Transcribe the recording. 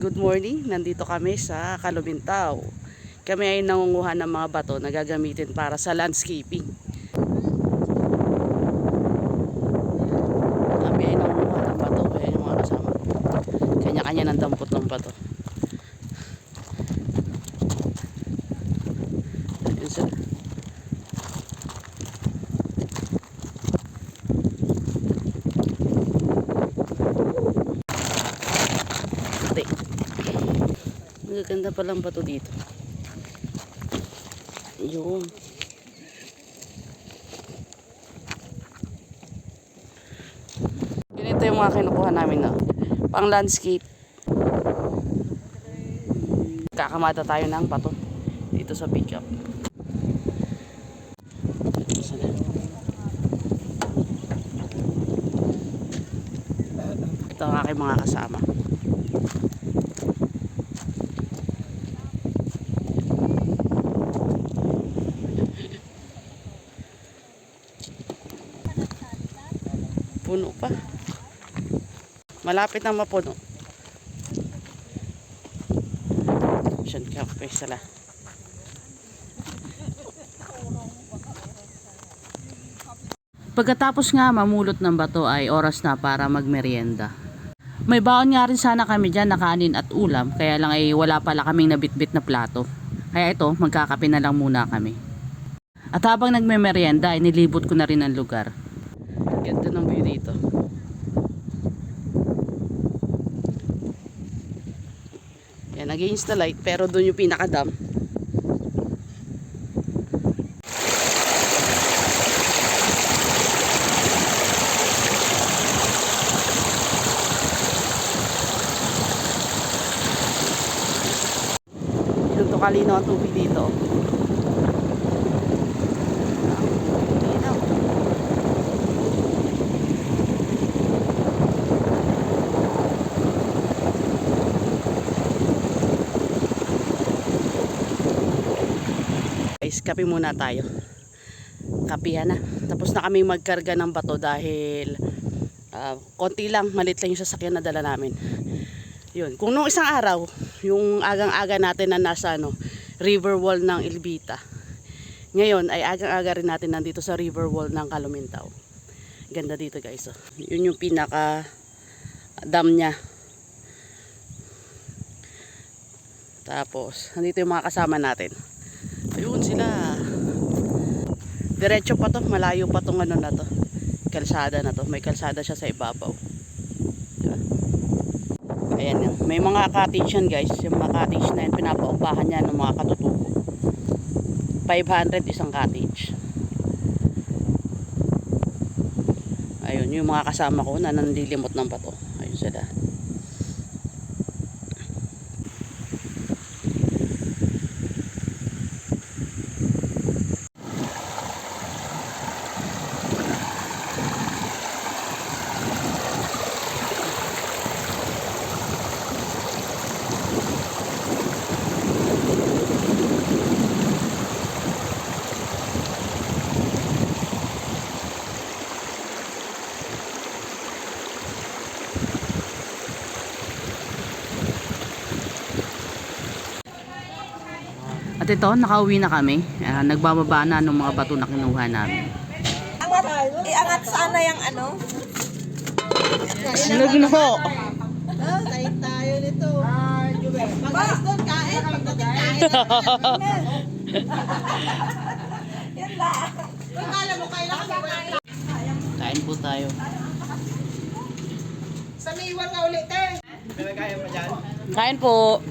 Good morning, nandito kami sa Kalubintao. Kami ay nangunguha ng mga bato na gagamitin para sa landscaping. Kami ay nangunguha ng bato, ayan yung mga kasama. Kanya-kanya ng dampot ng bato. Ayan sila. Magaganda palang bato dito. Yun. Ganito yung mga kinukuha namin na pang landscape. Kakamata tayo ng bato dito sa pickup. Ito ang aking mga kasama. Puno pa. Malapit na mapuno. Mission cafe sila. Pagkatapos nga mamulot ng bato ay oras na para magmerienda. May baon nga rin sana kami dyan na kanin at ulam kaya lang ay wala pala kaming nabitbit na plato. Kaya ito, magkakape na lang muna kami. At habang nagmemeryenda ay nilibot ko na rin ang lugar. Ganda ng view dito. Yan, against the light pero doon yung pinakadam. Kalino ang tubig dito. Guys, kape muna tayo. Kapihan na. Tapos na kami magkarga ng bato dahil ah, konti lang, malit lang yung sasakyan na dala namin. Yun. Kung nung isang araw, yung agang-aga natin na nasa ano, river wall ng Ilbita. Ngayon ay agang-aga rin natin nandito sa river wall ng Kalumintaw. Ganda dito guys. Oh. Yun yung pinaka dam niya. Tapos, nandito yung mga kasama natin. Ayun sila. Diretso pa to, malayo pa tong ano na to. Kalsada na to. May kalsada siya sa ibabaw. Diba? Ayan yan. May mga cottage yan guys. Yung mga cottage na yan, pinapaupahan yan ng mga katutubo. 500 isang cottage. Ayun, yung mga kasama ko na nanlilimot ng bato. Ayun sila. At ito, nakauwi na kami. Ah, nagbababa na ng mga bato na kinuha namin. Angat, iangat sana yung ano? Nagno! Ah, kain tayo nito. Pag-alis doon, kain. Pagdating kain. Yan lang. Akala mo, kailangan kain. Kain po tayo. Sa Maywan nga ulit, eh. Kain po.